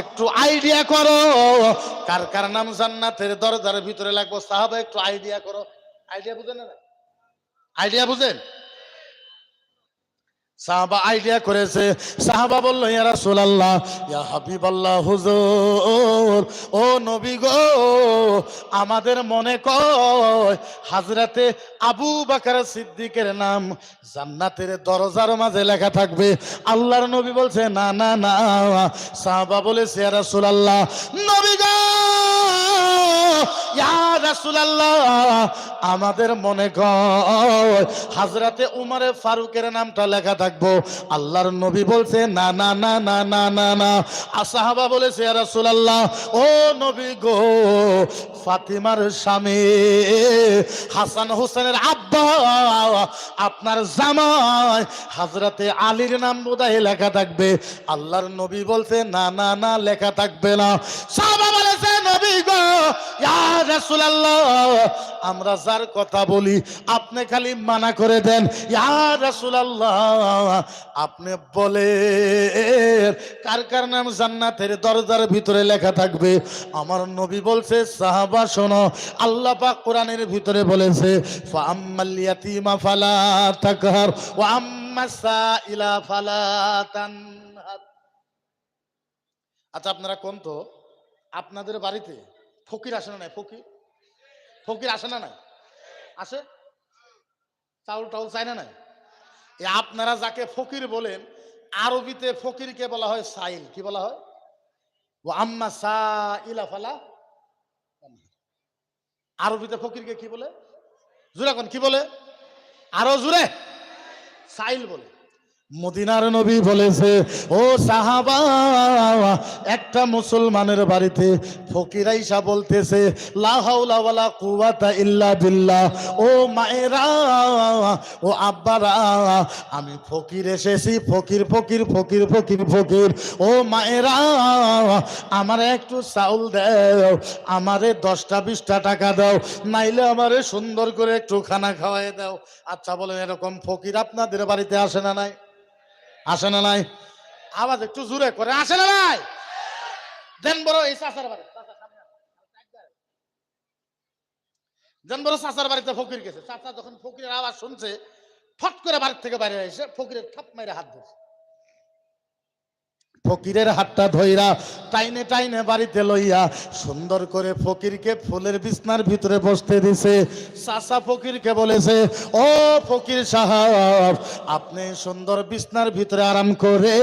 একটু আইডিয়া করো। কার কার নাম জান্নাতের দরজার ভিতরে লাগবো? সাহাবা, একটু আইডিয়া করো। আইডিয়া বুঝেন না? আইডিয়া বুঝেন? সাহাবা আইডিয়া করেছে। সাহাবা বলল, ইয়া রাসূলুল্লাহ, ইয়া হাবিবাল্লাহ, হুজুর, ও নবী গো, আমাদের মনে কয়, হাজরাতে আবু বাকার সিদ্দিকের নাম জান্নাতের দরজার মাঝে লেখা থাকবে। আল্লাহর নবী বলছে, না না না। সাহাবা বলেছে, ইয়া রাসূলুল্লাহ, নবী গো আমাদের মনে হাজরাতে উমারে ফারুকের নামটা লেখা থাকব। আল্লাহর নবী বলছে, না না না না না না না। আসাহাবা বলেছে রাসূলুল্লাহ, ও নবী গো, ফাতিমার স্বামী, হাসান হোসেনের আব্বা, আপনার জামাই, হাজরাতে আলীর নাম বোধহয় লেখা থাকবে। আল্লাহর নবী বলছে, না না না, লেখা থাকবে না। সাহাবা বলেছে, নবী গো, ইয়া রাসূলুল্লাহ আমরা যার কথা বলি, আপনি খালি মানা করে দেন আপনি বলে কার কার নাম জান্নাতের দরজার ভিতরে লেখা থাকবে? আমার নবী বলছে, সাহাবা, শোনো, আল্লাহ পাক কোরআনের ভিতরে বলেছে আচ্ছা আপনারা কোন তো? আপনাদের বাড়িতে ফকির আসে না ফকির? ফকির আসে না নাই? আসে? চাউল টাউল চায় না নাই? এ আপনারা যাকে ফকির বলেন, আরবিতে ফকিরকে বলা হয় সাইল। কি বলা হয়? ও আম্মা সা ইলা ফালা আরবিতে ফকিরকে কি বলে? জুড়ে কোন, কি বলে? আরও জুড়ে সাইল বলে। মদিনার নবী বলেছে, ও সাহাবা, একটা মুসলমানের বাড়িতে ফকিরাইসা বলতেছে, লা হাওলা ওয়ালা কুওয়াতা ইল্লা বিল্লাহ। ও মায়েরা, ও আব্বারা, আমি ফকির এসেছি, ফকির ফকির ফকির ফকির ফকির। ও মায়েরা, আমারে একটু চাউল দাও, আমারে দশটা, বিশটা টাকা দাও, নাইলে আমারে সুন্দর করে একটু খানা খাওয়াই দাও। আচ্ছা বলেন, এরকম ফকির আপনাদের বাড়িতে আসে না নাই? আসে না নাই? আওয়াজ একটু জোরে করে, আসে না নাই? দেন বড় এই চাচার বাড়ি। দেন বড় চাচার বাড়িতে ফকির গেছে। চাচা যখন ফকিরের আওয়াজ শুনছে, ফট করে বাড়ির থেকে বাইরে এসে ফকিরের থাপ মেরে হাত ধরছে। ফকিরের হাতটা ধইরা টাইনে টাইনে বাড়িতে লইয়া সুন্দর করে ফকিরকে ফুলের বিছনার ভিতরে বসতে দিছে। চাচা ফকিরকে বলেছে, ও ফকির সাহাব, আপনি সুন্দর বিছনার ভিতরে আরাম করে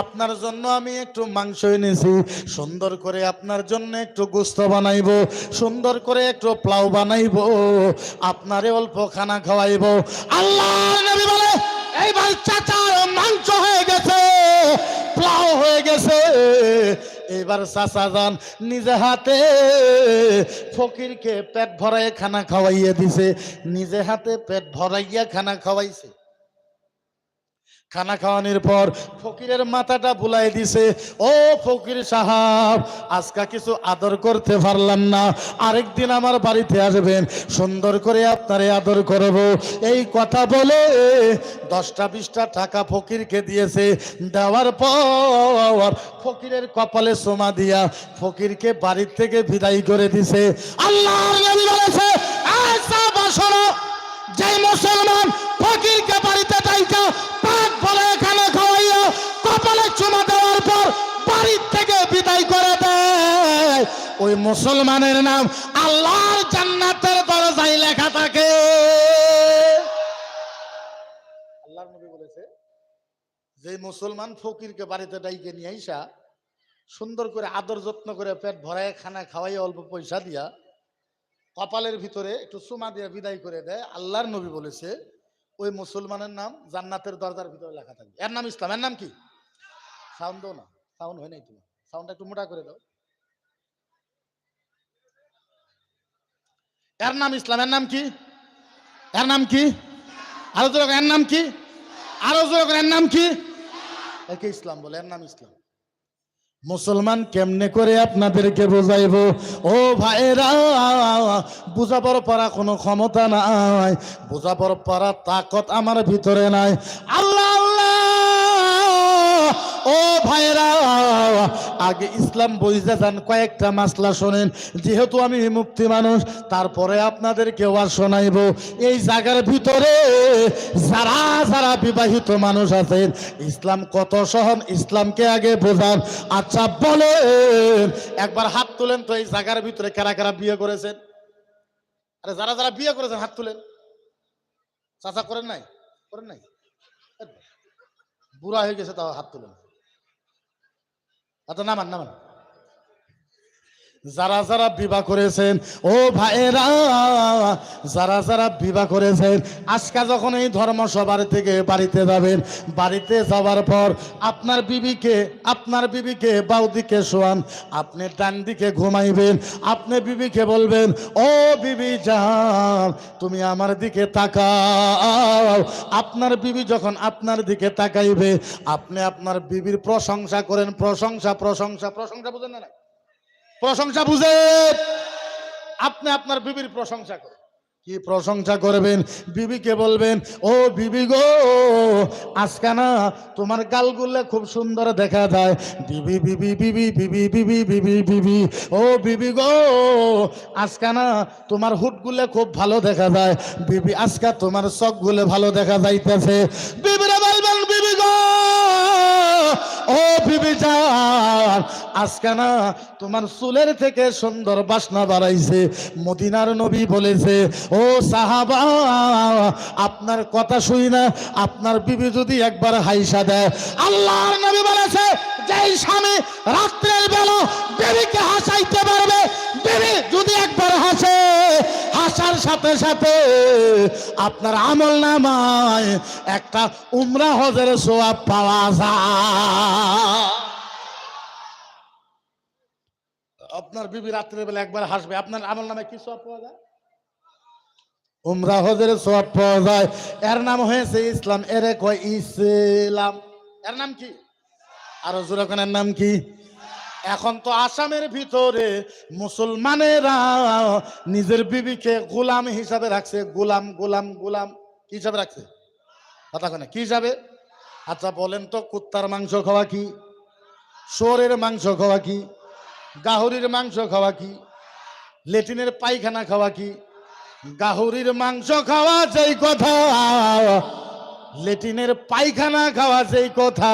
আপনার জন্য আমি একটু মাংস এনেছি। সুন্দর করে আপনার জন্য একটু গুস্ত বানাইবো। সুন্দর করে একটু প্লাউ বানাইবো। আপনারে অল্প খানা খাওয়াইবো। আল্লাহ নবী বলে চাচার মাংস হয়ে গেছে। গেছে এবার চাচা যান, নিজে হাতে ফকিরকে পেট ভরাইয়া খানা খাওয়াইয়ে দিছে, নিজে হাতে পেট ভরাইয়া খানা খাওয়াইছে। খানা খাওয়ানোর পর ফকিরের মাথাটা বুলাই দিছে ও ফকির সাহাব আজকা কিছু আদর করতে পারলাম না। আরেকদিন আমার বাড়িতে আসবেন সুন্দর করে আপনারে আদর করব। এই কথা বলে দশটা বিশটা টাকা ফকিরকে দিয়েছে। দেওয়ার পর ফকিরের কপালে সোমা দিয়া ফকিরকে বাড়ির থেকে বিদায় করে দিছে। আল্লাহ বলেছে "এই সাহাবা শোনো, যে মুসলমান ফকিরকে বাড়িতে দেয় ওই মুসলমানের নাম আল্লাহর জান্নাতের দরজায় লেখা থাকে। আল্লাহর নবী বলেছে, যে মুসলমান ফকিরকে বাড়িতে ডাইকে নিয়ে আইসা, সুন্দর করে আদর যত্ন করে পেট ভরায়, খানা খাওয়াই অল্প পয়সা দিয়া, কপালের ভিতরে একটু সুমা দিয়ে বিদায় করে দেয়, আল্লাহর নবী বলেছে, ওই মুসলমানের নাম জান্নাতের দরজার ভিতরে লেখা থাকবে এর নাম ইসলাম, এর নাম কি? সাউন্ড দাও না সাউন্ড হয় নাই তোমার। সাউন্ডটা একটু মোটা করে দাও। এর নাম ইসলাম, এর নাম কি? এর নাম কি? আরও জোরে এর নাম কি? আরও জোরে এর নাম কি? একে ইসলাম বলে, এর নাম ইসলাম। মুসলমান কেমনে করে আপনাদেরকে বোঝাইবো? ও ভাইরা বুঝাবার পারা কোনো ক্ষমতা নাই, বুঝাবার পারা তাকত আমার ভিতরে নাই। আল্লাহ আল্লাহ ও ভাইরা আগে ইসলাম বইতে যান কয়েকটা মাসলা শোনেন। যেহেতু আমি মুক্তি মানুষ, তারপরে আপনাদেরকে আর শোনাইব। এই জায়গার ভিতরে যারা যারা বিবাহিত মানুষ আছেন, ইসলাম কত সহন, ইসলামকে আগে বোঝান। আচ্ছা বলেন, একবার হাত তুলেন তো এই জায়গার ভিতরে কারা কারা বিয়ে করেছেন? আরে, যারা যারা বিয়ে করেছেন, হাত তুলেন। চাচা করেন নাই? করেন নাই? বুড়া হয়ে গেছে, তাও হাত তুলেন। আচ্ছা নামান নামান। যারা যারা বিবাহ করেছেন, ও ভাইয়েরা, যারা যারা বিবাহ করেছেন, আজকে যখন এই ধর্মসভার থেকে বাড়িতে যাবেন, বাড়িতে যাওয়ার পর আপনার বিবিকে আপনার বিবিকে বাউ দিকে শোয়ান, আপনি ডান দিকে ঘুমাইবেন, আপনি বিবিকে বলবেন, ও বিবি যান তুমি আমার দিকে তাকাও আপনার বিবি যখন আপনার দিকে তাকাইবে, আপনি আপনার বিবির প্রশংসা করেন, প্রশংসা প্রশংসা প্রশংসা বুঝেন না? প্রশংসা বুঝে। আপনি আপনার বিবির প্রশংসা করেন। কি প্রশংসা করবেন? বিবিকে বলবেন, ও বিবি গো, আজকে না তোমার গালগুলো খুব সুন্দর দেখা যায়। বিবি বিবি বিবি বিবি বিবি বিবি বিবি, ও বিবি গো, আজকে না তোমার হুটগুলো খুব ভালো দেখা যায়। বিবি, আজকে তোমার চোখগুলো ভালো দেখা যাইতেছে। বিবিরা বলবেন বিবি গো ও বিবি যান আজকে না তোমার চুলের থেকে সুন্দর বাসনা বাড়াইছে। মদিনার নবী বলেছে, ও সাহাবা, আপনার কথা শুই না, আপনার বিবি যদি একবার হাইসা দেয়। আল্লাহর নবী বলেছে, যেই স্বামী রাত্রের বেলা বিবিকে সাথে সাথে আপনার আমল নামায় একটা উমরা হজের সোয়াব পাওয়া যায়। আপনার বিবি রাত্রের বেলা একবার হাসবে। আপনার আমল নামে কি সব পাওয়া যায়? উমরা হজের পাওয়া যায়। এর নাম হয়েছে ইসলাম। এর কয় ইসলাম। এর নাম কি? আরও জোরাখানের নাম কি? এখন তো আসামের ভিতরে মুসলমানেরা নিজের বিবিকে গোলাম হিসাবে রাখছে, গোলাম গোলাম গোলাম, কি হিসাবে রাখছে? কথা কেন কি হিসাবে? আচ্ছা বলেন তো, কুত্তার মাংস খাওয়া কি? শোরের মাংস খাওয়া কি? গাহরির মাংস খাওয়া কি? লেটিনের পায়খানা খাওয়া কি? গাহরির মাংস খাওয়া যেই কথা, লেটিনের পায়খানা খাওয়া যেই কথা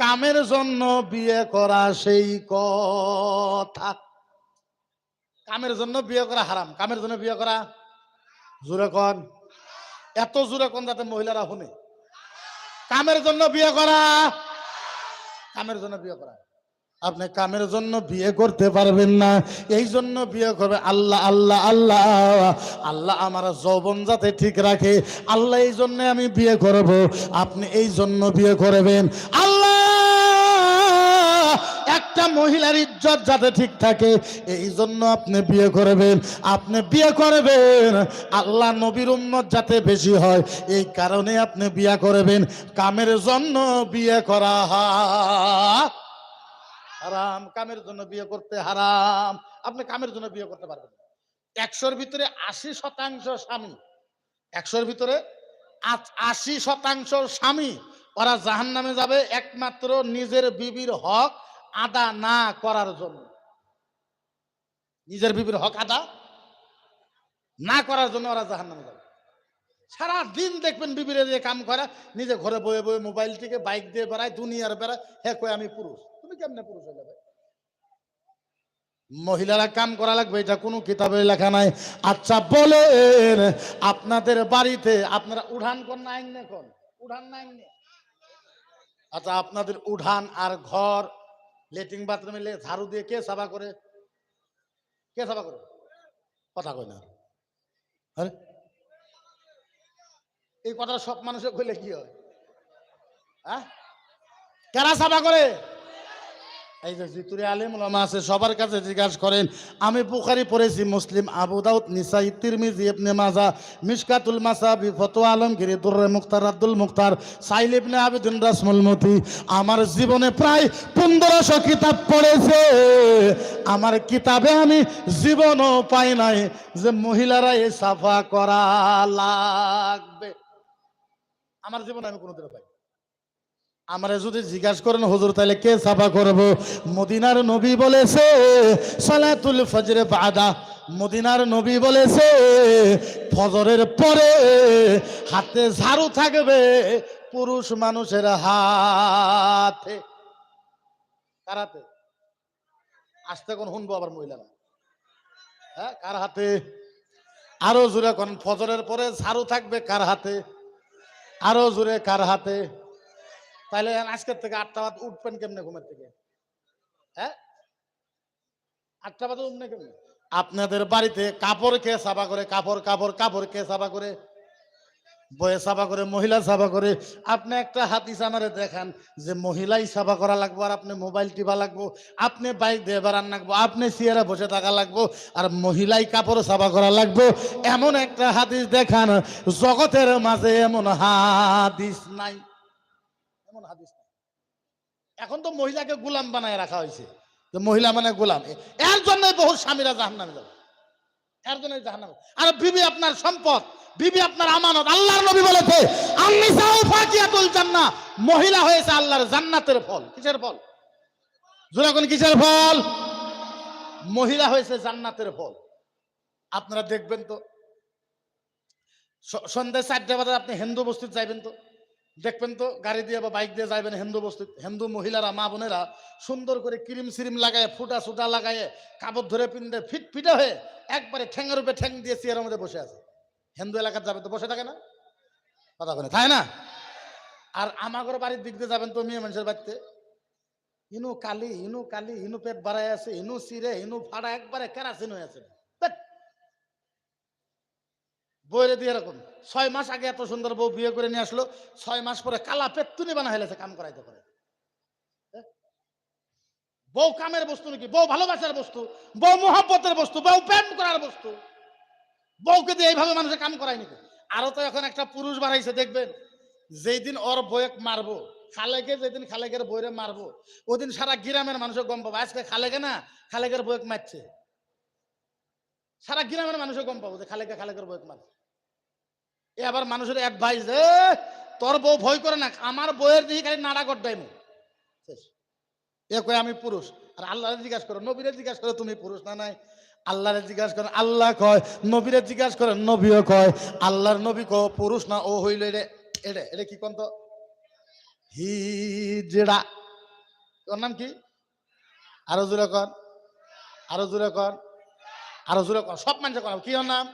কামের জন্য বিয়ে করা সেই কথা। কামের জন্য বিয়ে করা হারাম। কামের জন্য বিয়ে করা জোরে কন। এত জোরে কন যাতে মহিলারা শুনে। কামের জন্য বিয়ে করা। কামের জন্য বিয়ে করা। আপনি কামের জন্য বিয়ে করতে পারবেন না। এই জন্য বিয়ে করবে আল্লাহ আল্লাহ আল্লাহ। আল্লাহ আমার যৌবন যাতে ঠিক রাখে। আল্লাহ এই জন্য আমি বিয়ে করব। আপনি এই জন্য বিয়ে করবেন। আল্লাহ একটা মহিলার ইজ্জত যাতে ঠিক থাকে এই জন্য আপনি বিয়ে করবেন। আপনি বিয়ে করবেন, আল্লাহ নবীর উম্মত যাতে বেশি হয়, এই কারণে আপনি বিয়ে করবেন। কামের জন্য বিয়ে করা হারাম। কামের জন্য বিয়ে করতে হারাম। আপনি কামের জন্য বিয়ে করতে পারবেন। একশোর ভিতরে আশি শতাংশ স্বামী। একশোর ভিতরে আশি শতাংশ স্বামী। ওরা জাহান নামে যাবে। একমাত্র নিজের বিবির হক আদা না করার জন্য। নিজের বিবির হক আদা না করার জন্য ওরা জাহান নামে যাবে। সারা দিন দেখবেন বিবিরে দিয়ে কাম করা, নিজে ঘরে বয়ে বয়ে মোবাইল থেকে বাইক দিয়ে বেড়ায়, দুনিয়ার বেড়ায়। হ্যাঁ কই আমি পুরুষ, তুমি কেমনে পুরুষ হয়ে যাবে? মহিলারা কাম করা লাগবে, এটা কোনো কিতাবে লেখা নাই। আচ্ছা বলেন, আপনাদের বাড়িতে আপনারা উঠান কোন না আইনে কোন? উঠান না আইনে? আচ্ছা আপনাদের উঠান আর ঘর লেট্রিন বাথরুমে ঝাড়ু দিয়ে কে সাফা করে? কে সাফা করে? কথা কয় না। আরে এই কথাটা সব মানুষের কইলে কি হয়? হ্যাঁ? কারা সাফা করে? এই যে জিতুরে আলিম ওলামা আছে, সবার কাছে জিজ্ঞাসা করেন, আমি বুখারি পড়েছি, মুসলিম, আবু দাউদ, নিসাই, তিরমিজি, ইবনে মাজা, মিশকাতুল মাসাবি, ফতোয়া আলমগিরি, দুররে মুখতার, আব্দুল মুখতার, সাইল ইবনে আবিদিন রাসমুল মতি আমার জীবনে প্রায় পনেরোশো কিতাব পড়েছে। আমার কিতাবে আমি জীবনও পাই নাই যে মহিলারা এ সাফা করা লাগবে। আমার জীবনে আমি কোনোদিনও পাই আমারে যদি জিজ্ঞাসা করেন, হুজুর তাহলে কে সাফা করব? মদিনার নবী বলেছে, সালাতুল ফজরে বাদা। মদিনার নবী বলেছে, ফজরের পরে হাতে ঝাড়ু থাকবে পুরুষ মানুষের হাতে। কারাতে? আসতে কোন শুনব আবার মহিলারা। হ্যাঁ কার হাতে? আরও জোরে কোন, ফজরের পরে ঝাড়ু থাকবে কার হাতে? আরও জোরে, কার হাতে? তাহলে আজকের থেকে আটটা বাদ উঠবেন কেমনে ঘুমের থেকে হ্যাঁ? আটটা বাদে উঠবে কেমনে? আপনাদের বাড়িতে কাপড় কে সাফা করে, কাপড় কাপড় কাপড় কে সাফা করে? বয়ে সাফা করে, মহিলা সাফা করে? আপনি একটা হাতিস আমারে দেখান যে মহিলাই সাফা করা লাগবো আর আপনি মোবাইল টিপা লাগবো, আপনি বাইক দিয়ে বেড়ান লাগবো, আপনি চেয়ারে বসে থাকা লাগবো আর মহিলাই কাপড় সাফা করা লাগবো। এমন একটা হাদিস দেখান, জগতের মাঝে এমন হাদিস নাই। এমন হাদিস নাই। এখন তো মহিলাকে গোলাম বানায় রাখা হয়েছে। যে মহিলা মানে গোলাম। এর জন্য বহু স্বামীরা জাহান নামে যাবে। এর জন্য জাহান নামে আর বিবি আপনার সম্পদ, বিবি আপনার আমানত, আল্লাহর নবী বলেছে জান্নাহ। মহিলা হয়েছে আল্লাহর জান্নাতের ফল। কিসের ফল? জোরা কোন কিসের ফল? মহিলা হয়েছে জান্নাতের ফল। আপনারা দেখবেন তো সন্ধ্যে চারটে বাজে আপনি হিন্দু বস্তিতে যাইবেন তো দেখবেন তো গাড়ি দিয়ে বা বাইক দিয়ে যাবেন হিন্দু বস্তি, হিন্দু মহিলারা, মা বোনেরা সুন্দর করে ক্রিম সিরিম লাগায়, ফুটা সুটা লাগায়, কাপড় ধরে পিনতে ফিট ফিটা হয়ে একবারে ঠ্যাঙের উপরে ঠ্যাং দিয়ে চেয়ারের মধ্যে বসে আছে। হিন্দু এলাকার যাবে তো বসে থাকে না? কথা বলে, তাই না? আর আমাগর বাড়ির দিক দিয়ে যাবেন তো মেয়ে মানুষের বাড়িতে। ইনু কালি ইনু কালি, ইনু পেট বাড়াই আছে, ইনু সিরে, ইনু ফাড়া একবারে কেরাসিন হয়ে আছে। বইরে দিয়ে এরকম। ছয় মাস আগে এত সুন্দর বউ বিয়ে করে নিয়ে আসলো, ছয় মাস পরে কালা পেত্তুনি বানা হয়েছে কাম করাইতে পারে হ্যাঁ? বউ কামের বস্তু নাকি? বউ ভালোবাসার বস্তু, বউ মোহাব্বতের বস্তু, বউ প্রেম করার বস্তু। বউকে দিয়ে এইভাবে মানুষের কাম করায় নাকি? আরও তো এখন একটা পুরুষ বাড়াইছে দেখবেন? যেই দিন ওর বয়েক মারবো, খালেকে যেদিন খালেকের বইরে মারবো, ওদিন সারা গ্রামের মানুষের গম পাবো। আজকে খালেকে না, খালেকের বয়েক মারছে। সারা গ্রামের মানুষের গম পাবো যে খালেকে খালেকের বয়েক মারছে। এ মানুষের অ্যাডভাইস এ তোর বউ ভয় করে না, আমার বইয়ের দিকে খালি নাড়া গড্ডাই মু শেষ। এ কয়, আমি পুরুষ। আর আল্লাহ জিজ্ঞাসা করো, নবীরে জিজ্ঞাসা করো, তুমি পুরুষ না নাই? আল্লাহরে জিজ্ঞাসা করে, আল্লাহ কয়, নবীরে জিজ্ঞাসা করে, নবীও কয়, আল্লাহর নবী কয় পুরুষ না, ও হইল এটা এটা এটা কি কন্ত? হিজড়া। ওর নাম কি? আরও জোরে কর, আরও জোরে কর, আরও জোরে কর, সব মানুষের কর, কি ওর নাম?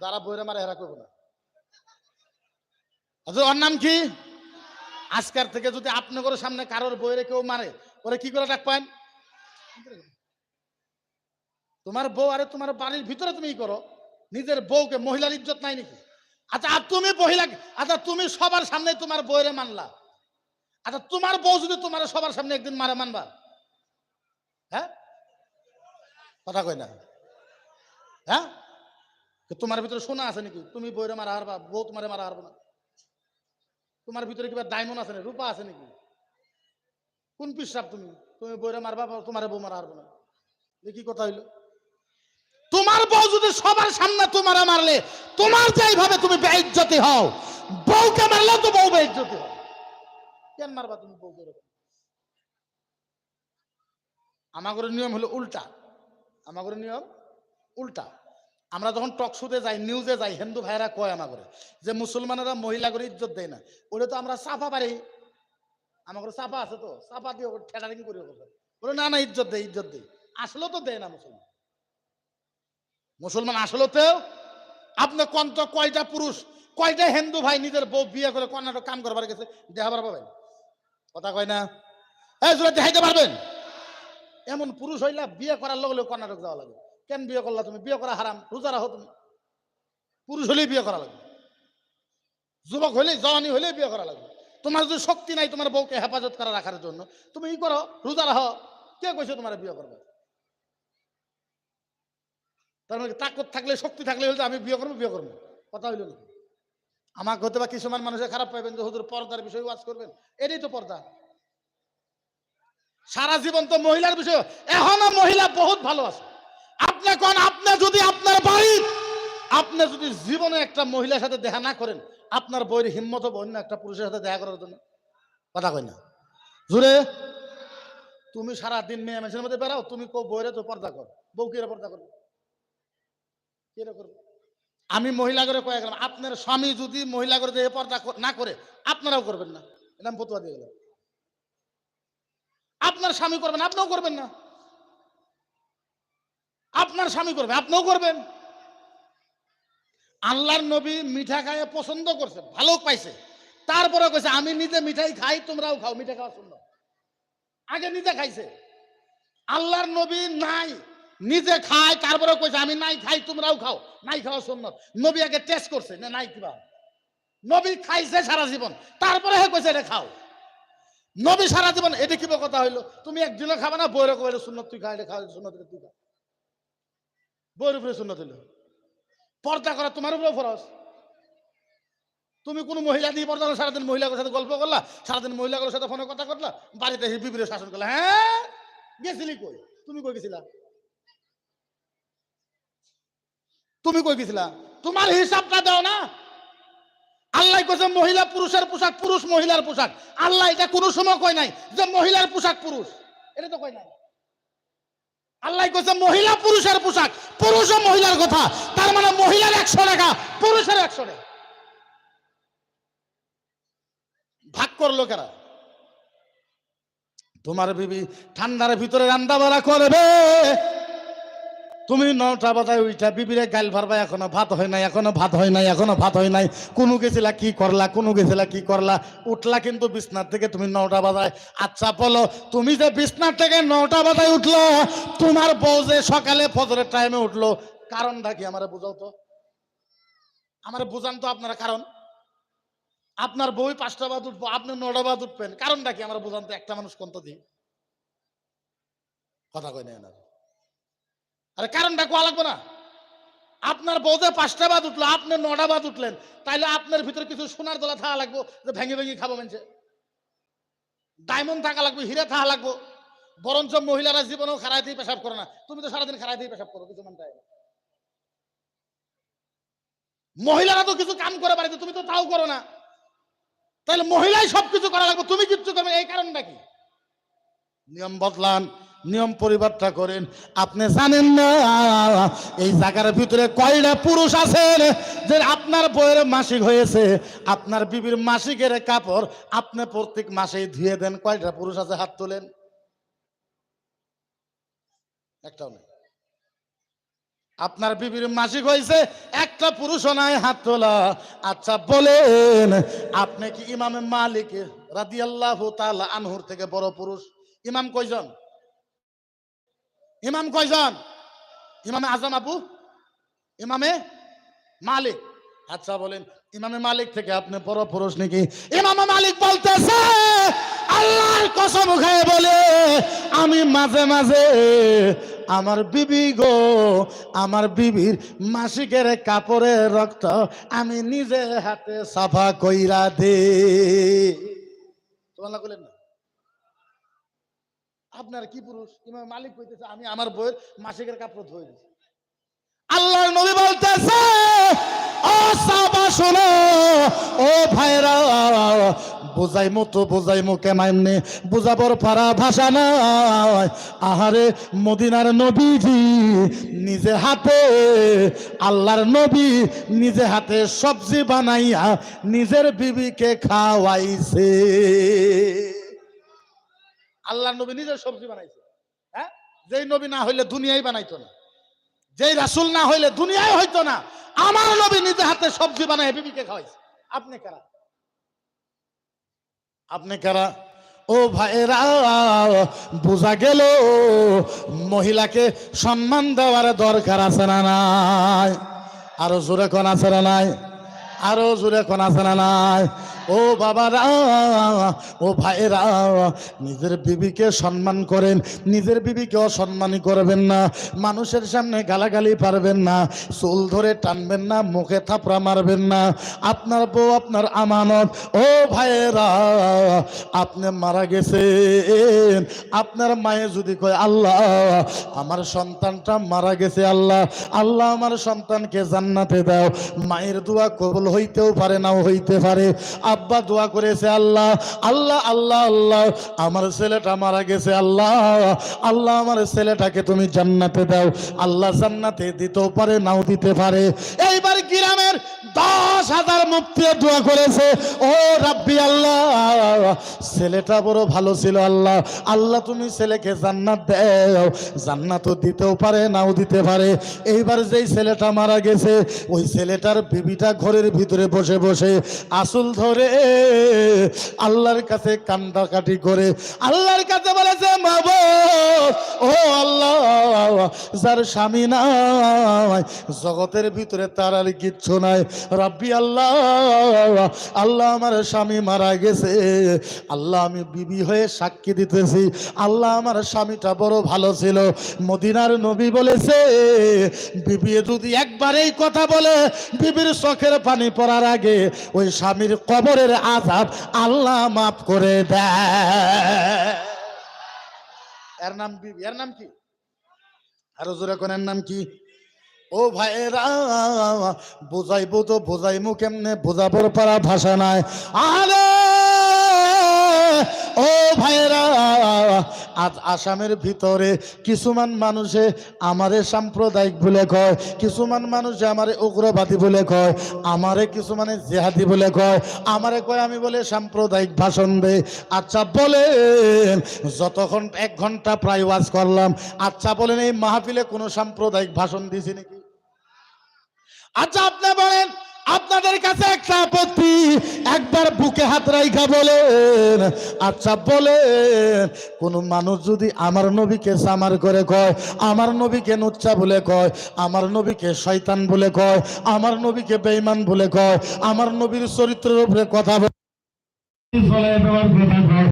যারা বইরে মারে হেরা করব না। আচ্ছা, নাম কি? আজকের থেকে যদি আপনাদের সামনে কারোর বইরে কেউ মারে ওরে কি করে ডাকবেন তোমার বউ আরে তোমার বাড়ির ভিতরে তুমি করো নিজের বউকে মহিলার ইজ্জত নাই নাকি? আচ্ছা আর তুমি মহিলা আচ্ছা তুমি সবার সামনে তোমার বইরে মানলা। আচ্ছা তোমার বউ যদি তোমার সবার সামনে একদিন মারে মানবা? হ্যাঁ? কথা কই না। হ্যাঁ? তোমার ভিতরে শোনা আছে নাকি? তুমি বইরে মারা হারবা বউ তোমারে মারা হারবো না। তোমার ভিতরে কিবা ডায়মন্ড আছে নাকি রূপা আছে নাকি? কোন পিসাব তুমি? তুমি বইরে মারবা, তোমার বউ মারা হারবো না। দেখি কথা হইল। তোমার বউ যদি সবার সামনে তোমার মারলে, তোমার যে এইভাবে তুমি বেইজ্জতি হও, বউকে মারলেও তো বউ বেইজ্জতি হও কেন মারবা তুমি বউকে এরকম? আমাদের নিয়ম হলো উল্টা। আমাদের নিয়ম উল্টা। আমরা যখন টক শুতে যাই নিউজে যাই, হিন্দু ভাইরা কয় আমাদের যে মুসলমানেরা মহিলা করে ইজ্জত দেয় না। ওটা তো আমরা চাপা পারি। আমাদের চাপা আছে তো, চাপা দিয়ে ঠেটারিং করি বলে। না না, ইজ্জত দেয় ইজ্জত দেয় আসলেও তো দেয় না মুসলমান। মুসলমান আসলে তো আপনি কন্ত কয়টা পুরুষ, কয়টা হিন্দু ভাই নিজের বউ বিয়ে করে কর্ণাটক কাম করবার গেছে দেখাবার পাবেন? কথা কয় না? এই জোরে দেখাইতে পারবেন? এমন পুরুষ হইলা বিয়ে করার লগে কর্ণাটক যাওয়া লাগে। কেন বিয়ে করলা তুমি? বিয়ে করা হারাম, রোজা রাখো তুমি। পুরুষ হলেই বিয়ে করা লাগবে। যুবক হলেই, জওয়ানি হলেই বিয়ে করা লাগবে। তোমার যদি শক্তি নাই তোমার বউকে হেফাজত করা রাখার জন্য, তুমি ই করো, রোজা রাহ কে কইছে তোমার বিয়ে করবে? তার মানে তাকত থাকলে, শক্তি থাকলে হলে আমি বিয়ে করব বিয়ে করব। কথা হইল না আমাকে হতে বা কিছুমান মানুষের খারাপ পাইবেন যে, হুজুর, পর্দার বিষয়ে ওয়াজ করবেন? এটাই তো পর্দা। সারা জীবন তো মহিলার বিষয়। এখনও মহিলা বহুত ভালো আছে। আপনি কোন, আপনি যদি আপনার বাড়ি আপনি যদি জীবনে একটা মহিলার সাথে দেখা না করেন, আপনার বইয়ের হিম্মত হবে অন্য একটা পুরুষের সাথে দেখা করার জন্য। কথা কই না? জুড়ে, তুমি সারা দিন মেয়ে মানুষের মধ্যে বেড়াও, তুমি কো বইরে তো পর্দা কর, বউ কিরা পর্দা করবে? কিরা করবে? আমি মহিলা করে কয়ে গেলাম, আপনার স্বামী যদি মহিলা করে দিয়ে পর্দা না করে, আপনারাও করবেন না। এরকম ফতুয়া দিয়ে গেলাম। আপনার স্বামী করবেন আপনিও করবেন না। আপনার স্বামী করবে, আপনিও করবেন। আল্লাহর নবী মিঠা খায় পছন্দ করছে, ভালো পাইছে। তারপরে কইছে, আমি নিজে মিঠাই খাই, তোমরাও খাও, মিঠা খাওয়া শুনলো আগে নিজে খাইছে। আল্লাহর নবী নাই, নিজে খায় তারপরে কইছে, আমি নাই খাই, তোমরাও খাও, নাই খাওয়া সুন্নত নবী আগে টেস্ট করছে, না, নাই কিবা? নবী খাইছে সারা জীবন, তারপরে হে কইছে, এটা খাও। নবী সারা জীবন এটা কি কথা হইল, তুমি একদিনও খাবা না বইরে কইলে সুন্নত তুই খা, এটা খাওয়া সুন্নত তুই খা। বইয়ের উপরে সুন্নত হইল। পর্দা করা তোমার উপরে ফরজ। তুমি কোন মহিলা দিয়ে পর্দা সারাদিন মহিলাগুলোর সাথে গল্প করলা, সারাদিন মহিলাগুলোর সাথে ফোনে কথা করলা, বাড়িতে এসে বিবিরে শাসন করলা। হ্যাঁ গেছিলি কই? তুমি কই গেছিলা? তুমি কই গেছিলা? তোমার হিসাবটা দাও না। আল্লাহ কইছে মহিলা পুরুষের পোশাক পুরুষ মহিলার পোশাক। আল্লাহ এটা কোনো সময় কয় নাই যে মহিলার পোশাক পুরুষ। এটা তো কয় নাই। আল্লাহ কইছে, মহিলা পুরুষের পোশাক। পুরুষ ও মহিলার কথা। তার মানে মহিলার একশো টাকা, পুরুষের একশো টাকা। ভাগ করল কেরা? তোমার বিবি ঠান্ডার ভিতরে রান্না বাড়া করবে। তুমি নটা বাজায় উইটা বিবিরে গাইল ভারবা, এখনও ভাত হয় নাই, এখনও ভাত হয় নাই, এখনও ভাত হয় নাই। কোনো গেছিলা, কি করলা, কোনো গেছিলা, কি করলা? উঠলা কিন্তু বিছনার থেকে তুমি নটা বাজায়। আচ্ছা বলো, তুমি যে বিছনার থেকে নটা বাজায় উঠল, তোমার বউ যে সকালে ফজরের টাইমে উঠল, কারণটা কি আমারে বুঝাও তো? আমার বুঝান তো আপনারা কারণ। আপনার বই পাঁচটা বাদ উঠবো, আপনি নটা বাদ উঠবেন। কারণটা কি আমার বুঝান তো? একটা মানুষ কোনটা দিই কথা কই না। আরে কারণটা কোয়া লাগবে না? আপনার বউতে পাঁচটা বাদ উঠল, আপনি নটা বাদ উঠলেন, তাইলে আপনার ভিতরে কিছু সোনার দোলা থাকা লাগবো যে ভেঙে ভেঙে খাব মেনছে? ডায়মন্ড থাকা লাগবে, হিরে থাকা লাগবো, বরঞ্চ মহিলারা জীবনেও খারাইতেই পেশাব করে না। তুমি তো সারাদিন খারাইতেই পেশাব করো, কিছু মান টাইমে। মহিলারা তো কিছু কাম করে বাড়িতে, তুমি তো তাও করো না। তাহলে মহিলাই সবকিছু করা লাগবে, তুমি কিচ্ছু করবে এই কারণটা কি? নিয়ম বদলান নিয়ম পরিবর্তন করেন। আপনি জানেন না, এই জায়গার ভিতরে কয়টা পুরুষ আছেন যে আপনার বইয়ের মাসিক হয়েছে, আপনার বিবির মাসিকের কাপড় আপনি প্রত্যেক মাসেই ধুয়ে দেন। কয়টা পুরুষ আছে হাত তোলেন? একটাও নেই। আপনার বিবির মাসিক হয়েছে, একটা পুরুষও নাই হাত তোলা। আচ্ছা বলেন, আপনি কি ইমামে মালিক রাদিয়াল্লাহু তাআলা আনহুর থেকে বড় পুরুষ? ইমাম কয়জন? ইমাম কয়জন? ইমামে আজম আপু ইমামে মালিক। আচ্ছা বলেন, ইমামে মালিক থেকে আপনি বড় পুরুষ নাকি? ইমামে মালিক বলতেছে, আল্লাহর কসম খায় বলে, আমি মাঝে মাঝে আমার বিবি গো, আমার বিবির মাসিকের কাপড়ের রক্ত আমি নিজে হাতে সাফা কইরা দে তোমার না। আপনার কি পুরুষ? ইমাম মালিক কইতেছে, আমি আমার বইয়ের মাসিকের কাপড় ধুয়ে দিছি। আল্লাহর নবী বলতেছে, ও সাবা শোনো, ও ভাইরা বুঝাই মতো বুঝাই মুখে মাইমনে বুঝাবর পারা ভাষা নাই। আহারে মদিনার নবীজি নিজে হাতে, আল্লাহর নবী নিজে হাতে সবজি বানাইয়া নিজের বিবিকে খাওয়াইছে। আল্লাহর নবী নিজের সবজি বানাইছে। হ্যাঁ? যেই নবী না হইলে দুনিয়াই বানাইতো না। যেই রাসূল না হইলে দুনিয়ায় হইতো না। আমার নবী নিজে হাতে সবজি বানায় বিবিকে খাওয়াইছে। আপনি কারা? আপনি কারা? ও ভাইরা বোঝা গেল মহিলাকে সম্মান দেওয়ার দরকার আছে না নাই? আরও জোরে কোন আছে না নাই? আরও জোরে কোন আছে না নাই? ও বাবারা, ও ভাইরা নিজের বিবিকে সম্মান করেন। নিজের বিবিকে অসম্মানই করবেন না। মানুষের সামনে গালাগালি পারবেন না। চুল ধরে টানবেন না, মুখে থাপড়া মারবেন না। আপনার বউ, আপনার আমানত। ও ভাইয়েরা, আপনি মারা গেছেন। আপনার মায়ে যদি কয়, আল্লাহ, আমার সন্তানটা মারা গেছে, আল্লাহ আল্লাহ আমার সন্তানকে জান্নাতে দাও। মায়ের দোয়া কবল হইতেও পারে, নাও হইতে পারে। আব্বা দোয়া করেছে, আল্লাহ আল্লাহ আল্লাহ আল্লাহ, আমার ছেলেটা মারা গেছে, আল্লাহ আল্লাহ, আমার ছেলেটাকে তুমি জান্নাতে দাও, আল্লাহ জান্নাতে দিতেও পারে, নাও দিতে পারে। এইবার দশ হাজার মুক্তি দোয়া করেছে। ও রাব্বি আল্লাহ, ছেলেটা বড় ভালো ছিল আল্লাহ। আল্লাহ তুমি ছেলেকে জান্নাত দাও। জান্নাতও দিতেও পারে, নাও দিতে পারে। এইবার যেই ছেলেটা মারা গেছে, ওই ছেলেটার বিবিটা ঘরের ভিতরে বসে বসে আসল ধরে আল্লাহর কাছে কান্দাকাটি করে, আল্লাহর কাছে বলেছে মাবো ও আল্লাহ, যার স্বামী নাই, জগতের ভিতরে তার আর কিচ্ছু নাই। রাব্বি আল্লাহ আল্লাহ আমার স্বামী মারা গেছে। আল্লাহ আমি বিবি হয়ে সাক্ষী দিতেছি। আল্লাহ আমার স্বামীটা বড় ভালো ছিল। মদিনার নবী বলেছে, বিবি যদি একবার এই কথা বলে, বিবির চোখের পানি পড়ার আগে ওই স্বামীর কবরের আজাব আল্লাহ মাফ করে দেয়। এর নাম বিবি, এর নাম কি? আরও জোরে কোন নাম কি? ও ভাইরা বুঝাইবো তো বুঝাইমু কেমনে? বুঝাবোর পারা ভাষা নাই। আরে ও ভাইরা আজ আসামের ভিতরে কিছুমান মানুষে আমারে সাম্প্রদায়িক বলে কয়, কিছুমান মানুষে আমারে উগ্রবাদী বলে কয়, আমারে কিছুমানে জেহাদি বলে কয়, আমারে কয়, আমি বলে সাম্প্রদায়িক ভাষণ দে আচ্ছা বলেন, যতক্ষণ এক ঘণ্টা প্রায় ওয়াজ করলাম আচ্ছা বলেন, এই মাহফিলে কোনো সাম্প্রদায়িক ভাষণ দিছি নাকি? আচ্ছা আপনি বলেন, আপনাদের কাছে একটা আপত্তি। একবার বুকে হাত রাইখা বলেন। আচ্ছা বলেন, কোন মানুষ যদি আমার নবীকে সামার করে কয়, আমার নবীকে নুচ্চা বলে কয়, আমার নবীকে শয়তান বলে কয়, আমার নবীকে বেঈমান বলে কয়, আমার নবীর চরিত্রের উপরে কথা বলে